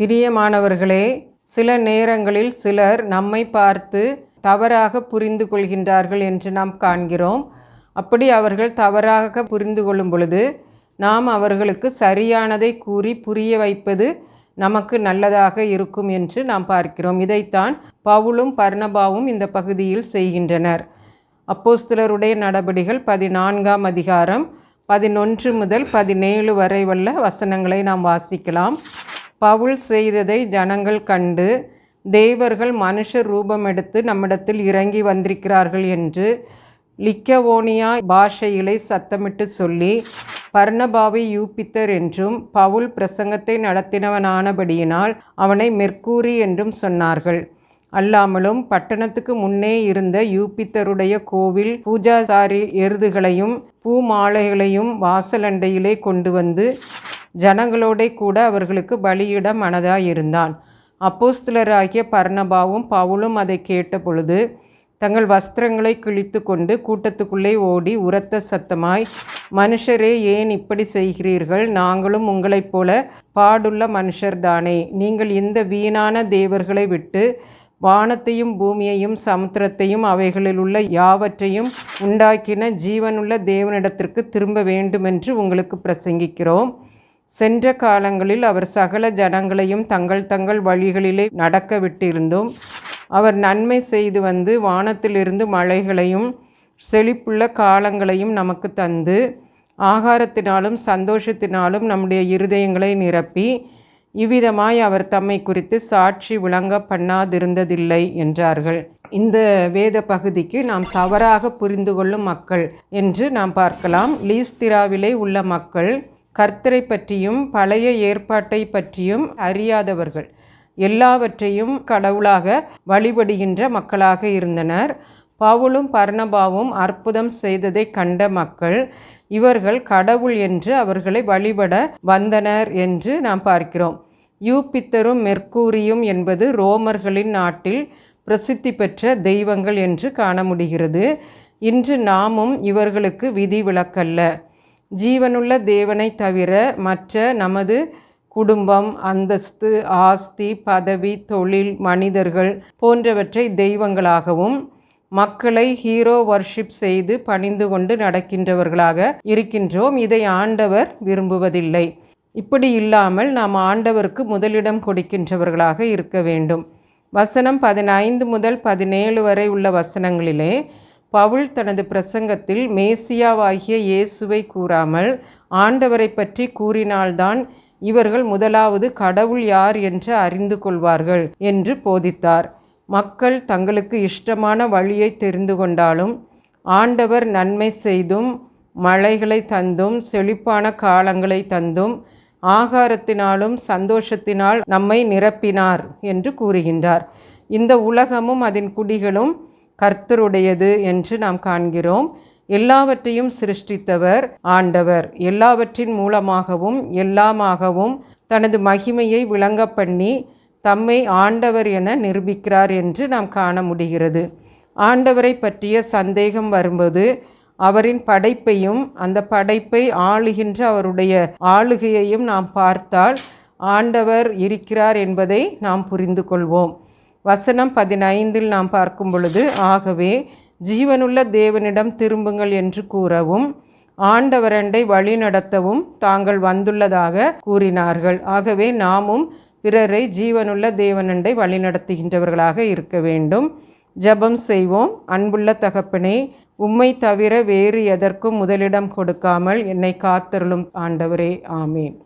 பிரியமானவர்களே சில நேரங்களில் சிலர் நம்மை பார்த்து தவறாக புரிந்து கொள்கின்றார்கள் என்று நாம் காண்கிறோம். அப்படி அவர்கள் தவறாக புரிந்து கொள்ளும் பொழுது நாம் அவர்களுக்கு சரியானதை கூறி புரிய வைப்பது நமக்கு நல்லதாக இருக்கும் என்று நாம் பார்க்கிறோம். இதைத்தான் பவுலும் பர்ணபாவும் இந்த பகுதியில் செய்கின்றனர். அப்போஸ்தலருடைய நடபடிகள் பதினான்காம் அதிகாரம் பதினொன்று முதல் பதினேழு வரை உள்ள வசனங்களை நாம் வாசிக்கலாம். பவுல் செய்ததை ஜனங்கள் கண்டு தேவர்கள் மனுஷர் ரூபம் எடுத்து நம்மிடத்தில் இறங்கி வந்திருக்கிறார்கள் என்று லிக்கவோனியா பாஷையிலே சத்தமிட்டு சொல்லி பர்ணபாவை யூபித்தர் என்றும் பவுல் பிரசங்கத்தை நடத்தினவனானபடியினால் அவனை மெர்க்கூரி என்றும் சொன்னார்கள். அல்லாமலும் பட்டணத்துக்கு முன்னே இருந்த யூபித்தருடைய கோவில் பூஜாசாரி எருதுகளையும் பூ மாலைகளையும் வாசலண்டையிலே கொண்டு வந்து ஜனங்களோட கூட அவர்களுக்கு பலியிட மனதாயிருந்தான். அப்போஸ்தலராகிய பர்ணபாவும் பவுலும் அதை கேட்ட பொழுது தங்கள் வஸ்திரங்களை கிழித்து கொண்டு கூட்டத்துக்குள்ளே ஓடி உரத்த சத்தமாய் மனுஷரே ஏன் இப்படி செய்கிறீர்கள்? நாங்களும் உங்களைப் போல பாடுள்ள மனுஷர்தானே. நீங்கள் இந்த வீணான தேவர்களை விட்டு வானத்தையும் பூமியையும் சமுத்திரத்தையும் அவைகளில் உள்ள யாவற்றையும் உண்டாக்கின ஜீவனுள்ள தேவனிடத்திற்கு திரும்ப வேண்டுமென்று உங்களுக்கு பிரசங்கிக்கிறோம். சென்ற காலங்களில் அவர் சகல ஜனங்களையும் தங்கள் தங்கள் வழிகளிலே நடக்க விட்டிருந்தோம். அவர் நன்மை செய்து வந்து வானத்திலிருந்து மழைகளையும் செழிப்புள்ள காலங்களையும் நமக்கு தந்து ஆகாரத்தினாலும் சந்தோஷத்தினாலும் நம்முடைய இருதயங்களை நிரப்பி இவ்விதமாய் அவர் தம்மை குறித்து சாட்சி விளங்க பண்ணாதிருந்ததில்லை என்றார்கள். இந்த வேத பகுதிக்கு நாம் தவறாக புரிந்து கொள்ளும் மக்கள் என்று நாம் பார்க்கலாம். லீஸ்திராவிலே உள்ள மக்கள் கர்த்தரை பற்றியும் பழைய ஏற்பாட்டை பற்றியும் அறியாதவர்கள் எல்லாவற்றையும் கடவுளாக வழிபடுகின்ற மக்களாக இருந்தனர். பவுலும் பர்ணபாவும் அற்புதம் செய்ததை கண்ட மக்கள் இவர்கள் கடவுள் என்று அவர்களை வழிபட வந்தனர் என்று நாம் பார்க்கிறோம். யூபித்தரும் மெர்க்கூரியும் என்பது ரோமர்களின் நாட்டில் பிரசித்தி பெற்ற தெய்வங்கள் என்று காண முடிகிறது. இன்று நாமும் இவர்களுக்கு விதி விலக்கல்ல ஜீவனுள்ள தேவனை தவிர மற்ற நமது குடும்பம் அந்தஸ்து ஆஸ்தி பதவி தொழில் மனிதர்கள் போன்றவற்றை தெய்வங்களாகவும் மக்களை ஹீரோ வர்ஷிப் செய்து பணிந்து கொண்டு நடக்கின்றவர்களாக இருக்கின்றோம். இதை ஆண்டவர் விரும்புவதில்லை. இப்படி இல்லாமல் நாம் ஆண்டவருக்கு முதலிடம் கொடுக்கின்றவர்களாக இருக்க வேண்டும். வசனம் பதினைந்து முதல் பதினேழு வரை உள்ள வசனங்களிலே பவுல் தனது பிரசங்கத்தில் மேசியாவாகிய இயேசுவை கூறாமல் ஆண்டவரை பற்றி கூறினால்தான் இவர்கள் முதலாவது கடவுள் யார் என்று அறிந்து கொள்வார்கள் என்று போதித்தார். மக்கள் தங்களுக்கு இஷ்டமான வழியை தெரிந்து கொண்டாலும் ஆண்டவர் நன்மை செய்தும் மழைகளை தந்தும் செழிப்பான காலங்களை தந்தும் ஆகாரத்தினாலும் சந்தோஷத்தினால் நம்மை நிரப்பினார் என்று கூறுகின்றார். இந்த உலகமும் அதன் குடிகளும் கர்த்தருடையது என்று நாம் காண்கிறோம். எல்லாவற்றையும் சிருஷ்டித்தவர் ஆண்டவர். எல்லாவற்றின் மூலமாகவும் எல்லாமாகவும் தனது மகிமையை விளங்க பண்ணி தம்மை ஆண்டவர் என நிரூபிக்கிறார் என்று நாம் காண முடிகிறது. ஆண்டவரை பற்றிய சந்தேகம் வரும்போது அவரின் படைப்பையும் அந்த படைப்பை ஆளுகின்ற அவருடைய ஆளுகையையும் நாம் பார்த்தால் ஆண்டவர் இருக்கிறார் என்பதை நாம் புரிந்து கொள்வோம். வசனம் பதினைந்தில் நாம் பார்க்கும் பொழுது ஆகவே ஜீவனுள்ள தேவனிடம் திரும்புங்கள் என்று கூறவும் ஆண்டவரண்டை வழி நடத்தவும் தாங்கள் வந்துள்ளதாக கூறினார்கள். ஆகவே நாமும் பிறரை ஜீவனுள்ள தேவனண்டை வழிநடத்துகின்றவர்களாக இருக்க வேண்டும். ஜெபம் செய்வோம். அன்புள்ள தகப்பனே உம்மை தவிர வேறு எதற்கும் முதலிடம் கொடுக்காமல் என்னை காத்தருளும் ஆண்டவரே. ஆமேன்.